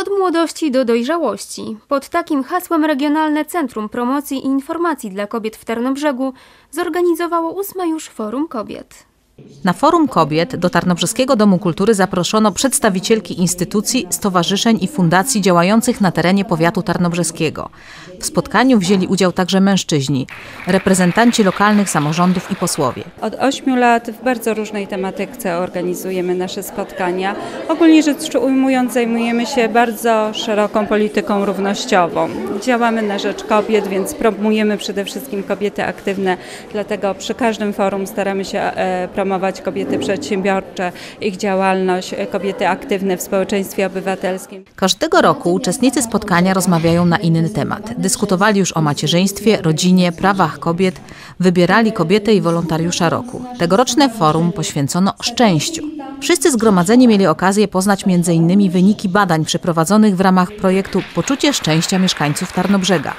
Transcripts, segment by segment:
Od młodości do dojrzałości. Pod takim hasłem Regionalne Centrum Promocji i Informacji dla Kobiet w Tarnobrzegu zorganizowało ósme już Forum Kobiet. Na Forum Kobiet do Tarnobrzeskiego Domu Kultury zaproszono przedstawicielki instytucji, stowarzyszeń i fundacji działających na terenie powiatu tarnobrzeskiego. W spotkaniu wzięli udział także mężczyźni, reprezentanci lokalnych samorządów i posłowie. Od 8 lat w bardzo różnej tematyce organizujemy nasze spotkania. Ogólnie rzecz ujmując, zajmujemy się bardzo szeroką polityką równościową. Działamy na rzecz kobiet, więc promujemy przede wszystkim kobiety aktywne, dlatego przy każdym forum staramy się e, promować kobiety przedsiębiorcze, ich działalność, kobiety aktywne w społeczeństwie obywatelskim. Każdego roku uczestnicy spotkania rozmawiają na inny temat. Dyskutowali już o macierzyństwie, rodzinie, prawach kobiet, wybierali kobietę i wolontariusza roku. Tegoroczne forum poświęcono szczęściu. Wszyscy zgromadzeni mieli okazję poznać m.in. wyniki badań przeprowadzonych w ramach projektu Poczucie Szczęścia mieszkańców Tarnobrzega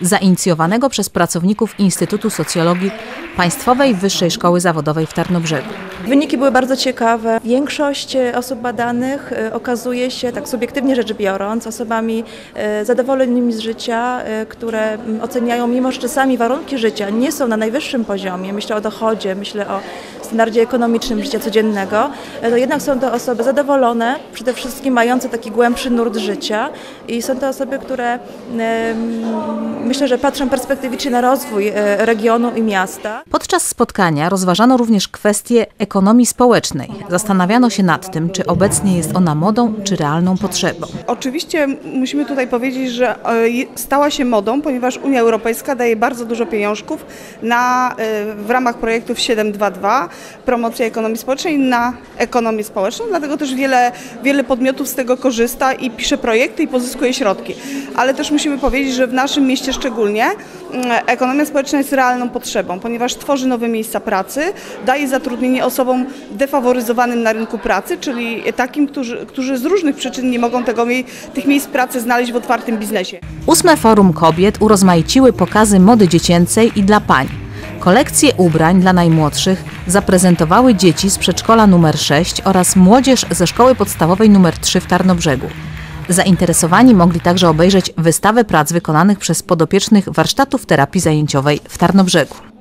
zainicjowanego przez pracowników Instytutu Socjologii Państwowej Wyższej Szkoły Zawodowej w Tarnobrzegu. Wyniki były bardzo ciekawe. Większość e, osób badanych e, okazuje się, tak subiektywnie rzecz biorąc, osobami e, zadowolonymi z życia, które oceniają, mimo że czasami warunki życia nie są na najwyższym poziomie, myślę o dochodzie, myślę o standardzie ekonomicznym życia codziennego, to jednak są to osoby zadowolone, przede wszystkim mające taki głębszy nurt życia i są to osoby, które myślę, że patrzą perspektywicznie na rozwój regionu i miasta. Podczas spotkania rozważano również kwestie ekonomii społecznej. Zastanawiano się nad tym, czy obecnie jest ona modą, czy realną potrzebą. Oczywiście musimy tutaj powiedzieć, że e, stała się modą, ponieważ Unia Europejska daje bardzo dużo pieniążków na, e, w ramach projektów 722 promocja ekonomii społecznej na ekonomię społeczną, dlatego też wiele, wiele podmiotów z tego korzysta i pisze projekty i pozyskuje środki. Ale też musimy powiedzieć, że w naszym mieście szczególnie ekonomia społeczna jest realną potrzebą, ponieważ tworzy nowe miejsca pracy, daje zatrudnienie osobom defaworyzowanym na rynku pracy, czyli takim, którzy, którzy z różnych przyczyn nie mogą tego, tych miejsc pracy znaleźć w otwartym biznesie. Ósme Forum Kobiet urozmaiciły pokazy mody dziecięcej i dla pań. Kolekcje ubrań dla najmłodszych zaprezentowały dzieci z przedszkola numer 6 oraz młodzież ze szkoły podstawowej numer 3 w Tarnobrzegu. Zainteresowani mogli także obejrzeć wystawę prac wykonanych przez podopiecznych warsztatów terapii zajęciowej w Tarnobrzegu.